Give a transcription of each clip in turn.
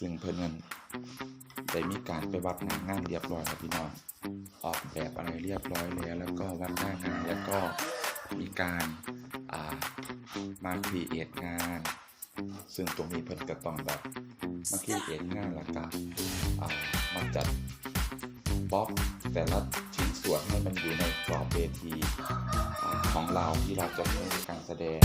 ซึ่งเพิ่นนั้นได้มีการไปวัดหน้างานเรียบร้อยแล้วพี่น้องออกแบบอะไรเรียบร้อยแล้ว แล้วก็วัดหน้างานแล้วก็มีการามาครีเอทงาน ซึ่งตรงนี้เพิ่นก็ต้องแบบมาครีเอทงานแล้วก็มาจัดบล็อกแต่ละชิ้นส่วนให้มันอยู่ในกรอบเวทีของเราที่เราจะใช้ในการแสดง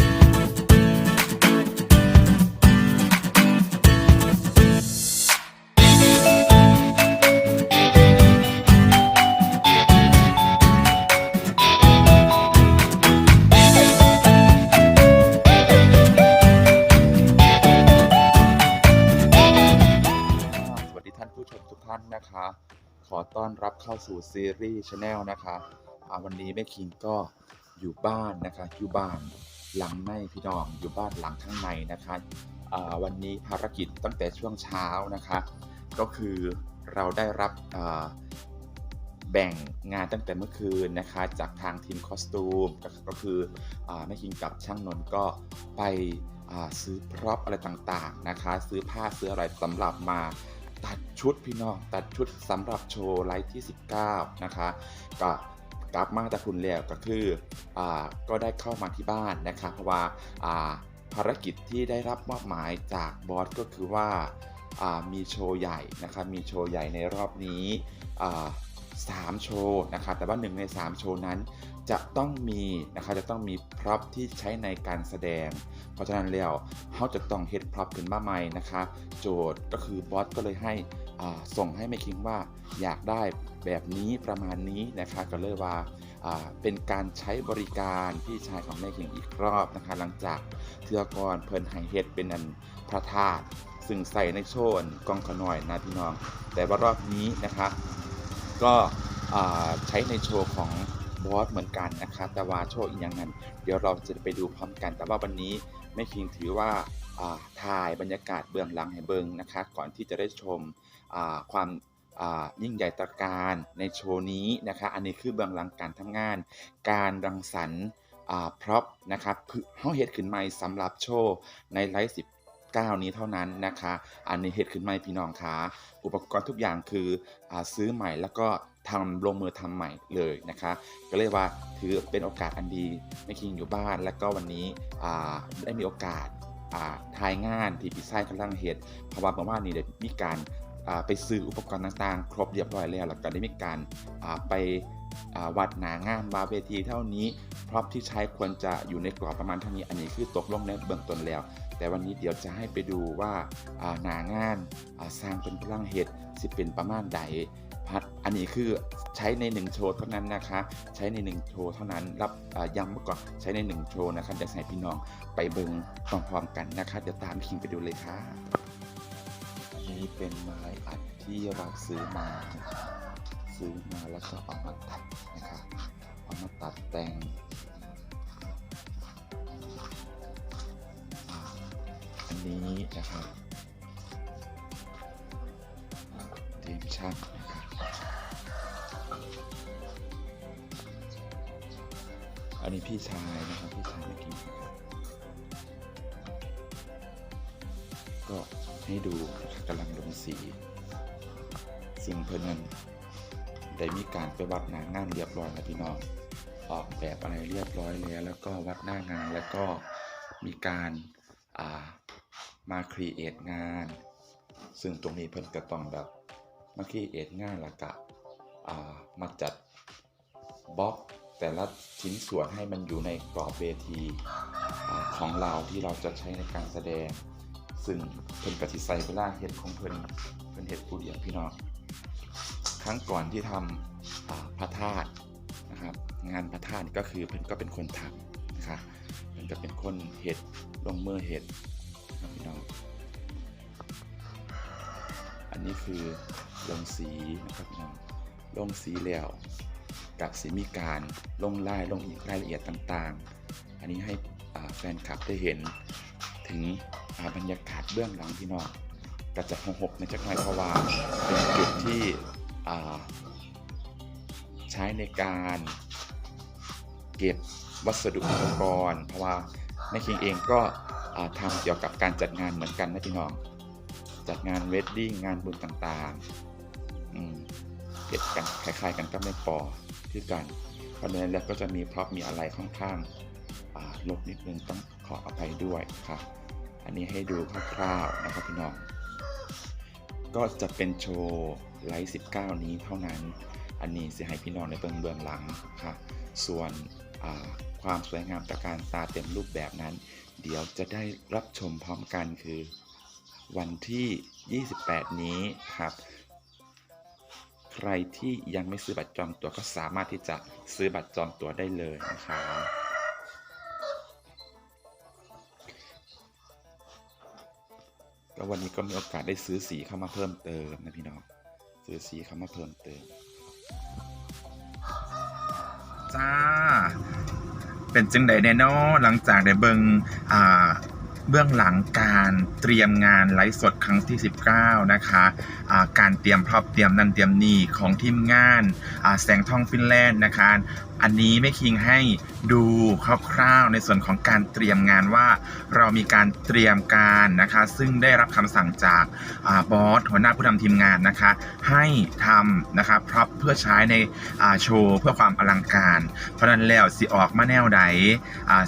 นะคะ ขอต้อนรับเข้าสู่ซีรีส์ชาแนลนะคะอาวันนี้แม่คิงก็อยู่บ้านนะคะ อยู่บ้านหลังในพี่น้องอยู่บ้านหลังข้างในนะคะวันนี้ภารกิจตั้งแต่ช่วงเช้านะคะ ก็คือเราได้รับแบ่งงานตั้งแต่เมื่อคืนนะคะ จากทางทีมคอสตูมก็คืออแม่คิงกับช่างนนท์ก็ไปซื้อพร็อพอะไรต่างๆนะคะ ซื้อผ้าซื้ออะไรสำหรับมา ตัดชุดพี่น้องตัดชุดสำหรับโชว์ไลฟ์ที่ 19 นะคะก็กลับมาจากคุณแล้วก็คืออาก็ได้เข้ามาที่บ้านนะคะเพราะว่าอ่าภารกิจที่ได้รับมอบหมายจากบอสก็คือว่าอ่ามีโชว์ใหญ่นะคะมีโชว์ใหญ่ในรอบนี้อ่าสามโชว์นะคะแต่ว่าหนึ่งใน 3 โชว์นั้น จะต้องมีนะคะจะต้องมีพร็อพที่ใช้ในการแสดง เพราะฉะนั้นแล้วเขาจะต้องเฮ็ดพร็อพขึ้นมาใหม่นะคะโจทย์ก็คือบอสก็เลยให้ส่งให้แม่คิงว่าอยากได้แบบนี้ประมาณนี้นะคะก็เลยว่าเป็นการใช้บริการพี่ชายของแม่คิงอีกรอบนะคะ หลังจากเทือกรเพิ่นให้เฮ็ดเป็นอันพระธาตุซึ่งใส่ในโชนกองขน่อยนะพี่น้อง แต่ว่ารอบนี้นะคะ ก็ใช้ในโชว์ของ บอสเหมือนกันนะคะแต่ว่าโชว์อีกอย่างนั้น เดี๋ยวเราจะไปดูพร้อมกัน แต่ว่าวันนี้แม่คิงถือว่าถ่ายบรรยากาศเบื้องหลังให้เบิงนะคะ ก่อนที่จะได้ชมความยิ่งใหญ่ตระการในโชว์นี้นะคะ อันนี้คือเบื้องหลังการทำงาน การรังสรรค์พร็อพนะครับเฮาเฮ็ดขึ้นใหม่สำหรับโชว์ในไลฟ์19นี้เท่านั้นนะคะ อันนี้เฮ็ดขึ้นใหม่พี่น้องคะอุปกรณ์ทุกอย่างคืออซื้อใหม่แล้วก็ ทำลงมือทำใหม่เลยนะคะ ก็เลยว่าถือเป็นโอกาสอันดีไม่คิงอยู่บ้าน แล้วก็วันนี้ได้มีโอกาสทายงานที่พี่ไส้กำลังเฮ็ดเพราะว่าเมื่อวานนี้ได้มีการไปซื้ออุปกรณ์ต่างๆ ครบเรียบร้อยแล้วแล้วก็ได้มีการไปวัดหนางานวาเวทีเท่านี้พร็อพที่ใช้ควรจะอยู่ในกรอบประมาณเท่านี้อันนี้คือตกลงในเบื้องต้นแล้ว แต่วันนี้เดี๋ยวจะให้ไปดูว่าหนางานสร้างเป็นพลังเฮ็ดสิเป็นประมาณใด พัดอันนี้คือใช้ใน 1 โชว์เท่านั้นนะคะ ใช้ใน 1 โชว์เท่านั้น รับย้ำมาก่อนใช้ใน 1 โชว์นะคะจะใส่พี่น้องไปเบิงพร้อมๆกันนะคะ เดี๋ยวตามคิงไปดูเลยค่ะนนี้เป็นไม้อัดที่เราซื้อมา ซื้อมาแล้วก็เอามาตัดนะคะเอามาตัดแต่งอันนี้นะครับทีมช่างน นนี้พี่ชายนะครับ พี่ชายเมื่อกี้นะครับก็ให้ดูกำลังลงสี ซึ่งเพื่อนนั้นได้มีการไปวัดหน้างานเรียบร้อยแล้วพี่น้องออกแบบอะไรเรียบร้อยแล้วแล้วก็วัดหน้างานแล้วก็มีการามาครีเอทงาน ซึ่งตรงนี้เพิ่นก็ต้องแบบมาครีเอทงานแล้วก็มาจัดบล็อก แต่ละชิ้นส่วนให้มันอยู่ในกรอบเวทีอของเราที่เราจะใช้ในการแสดง ซึ่งเพิ่นกสิใส่เวลาเฮ็ดของเพิ่นเพิ่นเฮ็ดผู้เดียวพี่น้องครั้งก่อนที่ทำอ่าพระธาตุนะครับ งานพระธาตุก็คือเพิ่นก็เป็นคนทำนะครับเพิ่นก็เป็นคนเฮ็ดลงมือเฮ็ดนะพี่น้องอันนี้คือลงสีนะครับพี่น้องลงสีแล้ว กับสีมีการลงลายลงอีกรายละเอียดต่างๆ อันนี้ให้แฟนคลับได้เห็นถึงบรรยากาศเบื้องหลังพี่น้องก็จะหงหกในจักรนายพาวาเป็นจุดที่ใช้ในการเก็บวัสดุอุปกรณ์เพราะว่าแม่คิงเองก็ทำเกี่ยวกับการจัดงานเหมือนกันนะพี่น้อง จัดงานเวดดิ้งงานบุญต่างๆเก็บกันคล้ายๆกันก็ไม่ปอ ที่กัน เพราะฉะนั้นแล้วก็จะมีพร็อพมีอะไรค่อนข้างอ่าลบนิดนึงต้องขออภัยด้วยค่ะอันนี้ให้ดูคร่าวๆนะครับพี่น้อง ก็จะเป็นโชว์ไลฟ์19 นี้เท่านั้น อันนี้เสียให้พี่น้องในเบื้องเบื้องหลังค่ะ ส่วนความสวยงามตระการตาเต็มรูปแบบนั้น เดี๋ยวจะได้รับชมพร้อมกันคือวันที่ 28 นี้ครับ รที่ยังไม่ซื้อบัตรจองตั๋วก็สามารถที่จะซื้อบัตรจองตั๋วได้เลยนะครับก็วันนี้ก็มีโอกาสได้ซื้อสีเข้ามาเพิ่มเติมนะพี่น้องซื้อสีเข้ามาเพิ่มเติม จ้า เป็นจึงใดแน่นอหลังจากได้เบิงอ่า เบื้องหลังการเตรียมงานไลฟ์สดครั้งที่ 19 นะคะอ่าการเตรียมพรอพเตรียมนั่นเตรียมนี่ของทีมงานแสงทองฟินแลนด์นะคะอันนี้แม่คิงให้ดูคร่าวๆในส่วนของการเตรียมงานว่าเรามีการเตรียมการนะคะ ซึ่งได้รับคำสั่งจากอบอสหัวหน้าผู้นำทีมงานนะคะ ให้ทำนะคะพร็อพเพื่อใช้ในโชว์เพื่อความอลังการ เพราะนั้นแล้วสิออกมาแนวใด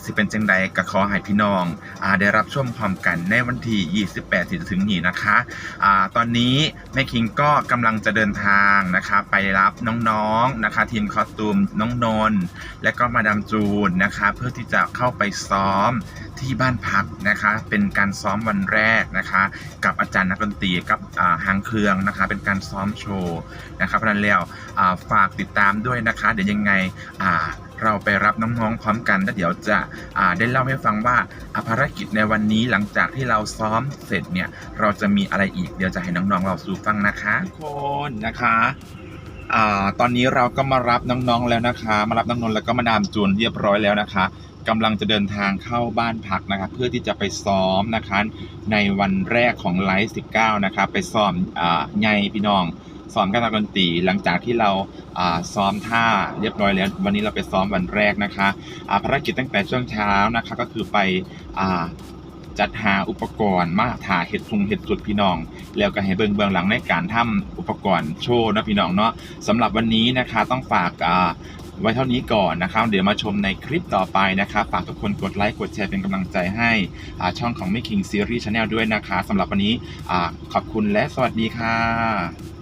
สิเป็นจังใดก็ขอให้พี่น้องอได้รับชมพร้อมกันในวันที่ 28ที่จะถึงนี้นะคะอ่าตอนนี้แม่คิงก็กำลังจะเดินทางนะคะไปรับน้องๆนะคะทีมคอสตูมน้องนนท์และก็มาดามจูนนะคะเพื่อที่จะเข้าไปซ้อมที่บ้านพักนะคะเป็นการซ้อมวันแรกนะคะกับอาจารย์นักดนตรีกับหางเครืองนะคะเป็นการซ้อมโชว์นะครับเพราะนั้นแล้วฝากติดตามด้วยนะคะ เดี๋ยวยังไง เราไปรับน้องๆพร้อมกันแล้วเดี๋ยวจะได้เล่าให้ฟังว่าอภารกิจในวันนี้หลังจากที่เราซ้อมเสร็จเนี่ยเราจะมีอะไรอีกเดี๋ยวจะให้น้องๆเราสู่ฟังนะคะทุกคนนะคะอตอนนี้เราก็มารับน้องๆแล้วนะคะ มารับน้องนนแล้วก็มาดามจูนเรียบร้อยแล้วนะคะกำลังจะเดินทางเข้าบ้านพักนะคะ เพื่อที่จะไปซ้อมนะคะ ในวันแรกของไลฟ์19 นะครับไปซ้อมอ่าไงพี่น้อง ซ้อมการดนตรีหลังจากที่เราซ้อมท่าเรียบร้อยแล้ว วันนี้เราไปซ้อมวันแรกนะคะภารกิจตั้งแต่ช่วงเช้านะคะก็คือไปอจัดหาอุปกรณ์มาถ่าเห็ดทุงเห็ดสุดพี่น้อง แล้วก็ให้เบิ่งเบื้องหลังในการทำอุปกรณ์โชว์นะพี่น้องเนาะสำหรับวันนี้นะคะต้องฝากไว้เท่านี้ก่อนนะครับ เดี๋ยวมาชมในคลิปต่อไปนะครับฝากทุกคนกดไลค์กดแชร์เป็นกำลังใจให้ช่องของ Making Series Channel ด้วยนะคะสำหรับวันนี้ขอบคุณและสวัสดีค่ะ